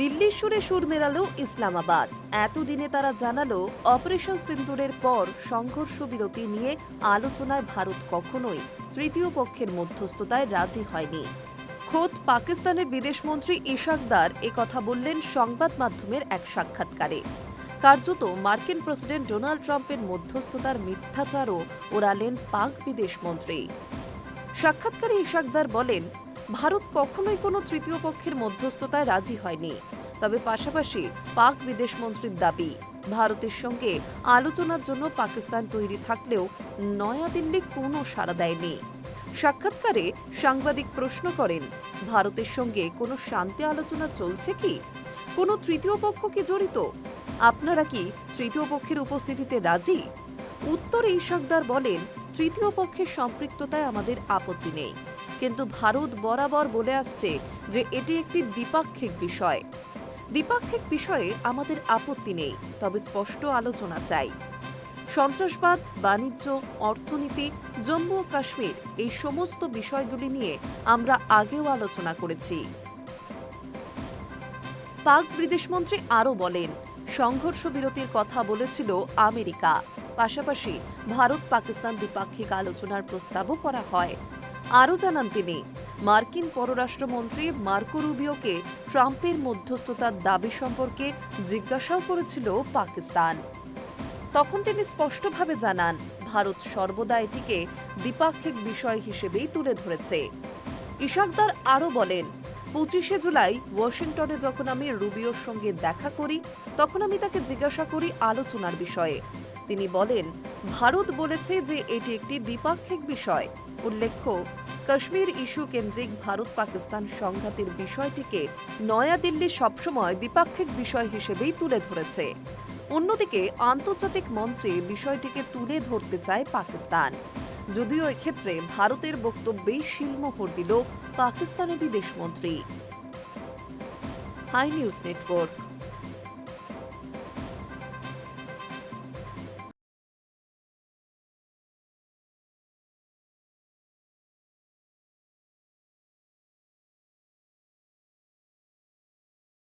দিল্লির সুরে সুর মেলালো ইসলামাবাদ। এতদিনে তারা জানালো, অপারেশন সিন্দুরের পর সংঘর্ষ বিরতি নিয়ে আলোচনায় ভারত কখনোই তৃতীয় পক্ষের মধ্যস্থতায় রাজি হয়নি। খোদ পাকিস্তানের বিদেশমন্ত্রী ইশাকদার কথা বললেন সংবাদ মাধ্যমের এক সাক্ষাৎকারে। কার্যত মার্কিন প্রেসিডেন্ট ডোনাল্ড ট্রাম্পের মধ্যস্থতার মিথ্যাচারও ওড়ালেন পাক বিদেশমন্ত্রী সাক্ষাৎকারে ইশাকদার বলেন ভারত কখনোই কোনো তৃতীয় পক্ষের মধ্যস্থতায় রাজি হয়নি। তবে পাশাপাশি পাক বিদেশমন্ত্রীর দাবি, ভারতের সঙ্গে আলোচনার জন্য পাকিস্তান তৈরি থাকলেও নয়াদিল্লি কোনো সাড়া দেয়নি। সাক্ষাৎকারে সাংবাদিক প্রশ্ন করেন, ভারতের সঙ্গে কোনো শান্তি আলোচনা চলছে কি? কোনো তৃতীয় পক্ষ কি জড়িত? আপনারা কি তৃতীয় পক্ষের উপস্থিতিতে রাজি? উত্তরে ইশাকদার বলেন, তৃতীয় পক্ষের সম্পৃক্ততায় আমাদের আপত্তি নেই। কিন্তু ভারত বরাবর বলে আসছে যে এটি একটি দ্বিপাক্ষিক বিষয়। দ্বিপাক্ষিক বিষয়ে আমাদের আপত্তি নেই, তবে স্পষ্ট আলোচনা চাই। সন্ত্রাসবাদ, বাণিজ্য, অর্থনীতি, জম্মু ও কাশ্মীর এই সমস্ত বিষয়গুলি নিয়ে আমরা আগেও আলোচনা করেছি। পাক বিদেশমন্ত্রী আরও বলেন, সংঘর্ষ বিরতির কথা বলেছিল আমেরিকা। পাশাপাশি ভারত পাকিস্তান দ্বিপাক্ষিক আলোচনার প্রস্তাবও করা হয়। আরও জানান তিনি, মার্কিন পররাষ্ট্রমন্ত্রী মার্কো রুবিওকে ট্রাম্পের মধ্যস্থতার দাবি সম্পর্কে জিজ্ঞাসাও করেছিল পাকিস্তান। তখন তিনি স্পষ্টভাবে জানান, ভারত সর্বদা এটিকে দ্বিপাক্ষিক বিষয় হিসেবেই তুলে ধরেছে। ইশাকদার আরও বলেন, পঁচিশে জুলাই ওয়াশিংটনে যখন আমি রুবিওর সঙ্গে দেখা করি, তখন আমি তাকে জিজ্ঞাসা করি আলোচনার বিষয়ে। তিনি বলেন, ভারত বলেছে যে এটি একটি দ্বিপাক্ষিক বিষয়। উল্লেখ্য, কাশ্মীর ইস্যু কেন্দ্রিক ভারত পাকিস্তান সংঘাতের বিষয়টিকে নয়াদিল্লি সবসময় দ্বিপাক্ষিক বিষয় হিসেবেই তুলে ধরেছে। অন্যদিকে, আন্তর্জাতিক মঞ্চে বিষয়টিকে তুলে ধরতে চায় পাকিস্তান। যদিও এক্ষেত্রে ভারতের বক্তব্যেই শিলমোহর দিল পাকিস্তানের বিদেশমন্ত্রী হাই নিউজ নেটওয়ার্ক।